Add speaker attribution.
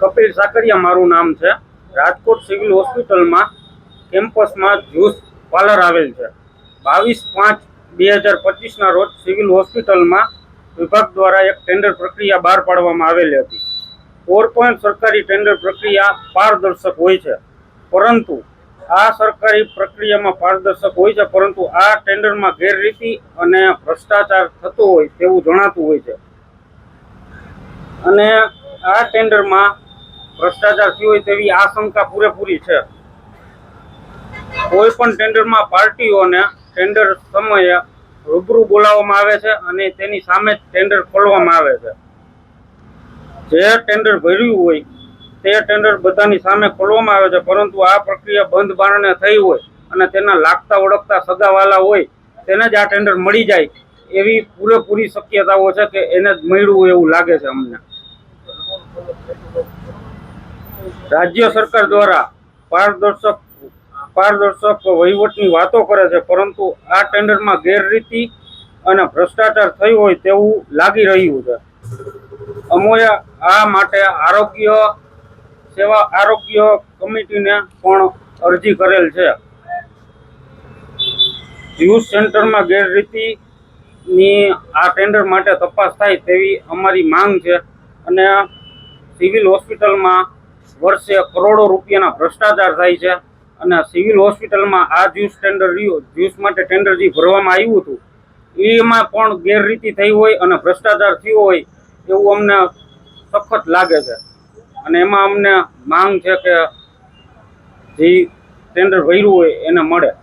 Speaker 1: કપિલ સાકરિયા મારું નામ છે. રાજકોટ સિવિલ હોસ્પિટલમાં કેમ્પસમાં જ્યુસ પાર્લર આવેલ છે. બાવીસ પાંચ બે હજાર પચીસના રોજ સિવિલ હોસ્પિટલમાં વિભાગ દ્વારા એક ટેન્ડર પ્રક્રિયા બહાર પાડવામાં આવેલી હતી. ફોર પોઈન્ટ સરકારી ટેન્ડર પ્રક્રિયા પારદર્શક હોય છે. પરંતુ આ સરકારી પ્રક્રિયામાં પારદર્શક હોય છે, પરંતુ આ ટેન્ડરમાં ગેરરીતિ અને ભ્રષ્ટાચાર થતો હોય તેવું જણાતું હોય છે. અને આ ટેન્ડરમાં ભ્રષ્ટાચાર થયો હોય તેવી આશંકા પૂરેપૂરી છે. કોઈ પણ ટેન્ડરમાં પાર્ટીઓને ટેન્ડર સમયે રૂબરૂ બોલાવવામાં આવે છે અને તેની સામે ટેન્ડર ખોલવામાં આવે છે. જે ટેન્ડર ભર્યું હોય તે ટેન્ડર બધાની સામે ખોલવામાં આવે છે, પરંતુ આ પ્રક્રિયા બંધ બારણે થઈ હોય અને તેના લાગતા ઓળખતા સગાવાલા હોય તેને જ આ ટેન્ડર મળી જાય એવી પૂરેપૂરી શક્યતાઓ છે કે એને જ મળ્યું એવું લાગે છે અમને. રાજ્ય સરકાર દ્વારા પારદર્શક પારદર્શક વહીવટની વાતો કરે છે, પરંતુ આ ટેન્ડરમાં ગેરરીતિ અને ભ્રષ્ટાચાર થયું હોય તેવું લાગી રહ્યું છે. અમોએ આ માટે આરોગ્ય સેવા આરોગ્ય કમિટીને પણ અરજી કરેલ છે. યુથ સેન્ટરમાં ગેરરીતિની આ ટેન્ડર માટે તપાસ થાય તેવી અમારી માંગ છે અને સિવિલ હોસ્પિટલમાં વર્ષે કરોડો રૂપિયાના ભ્રષ્ટાચાર થાય છે અને સિવિલ હોસ્પિટલમાં આ જ્યુસ ટેન્ડર રહ્યું, જ્યુસ માટે ટેન્ડર જે ભરવામાં આવ્યું હતું, એમાં પણ ગેરરીતિ થઈ હોય અને ભ્રષ્ટાચાર થયો હોય એવું અમને સખત લાગે છે. અને એમાં અમને માંગ છે કે જે ટેન્ડર ભર્યું હોય એને મળે.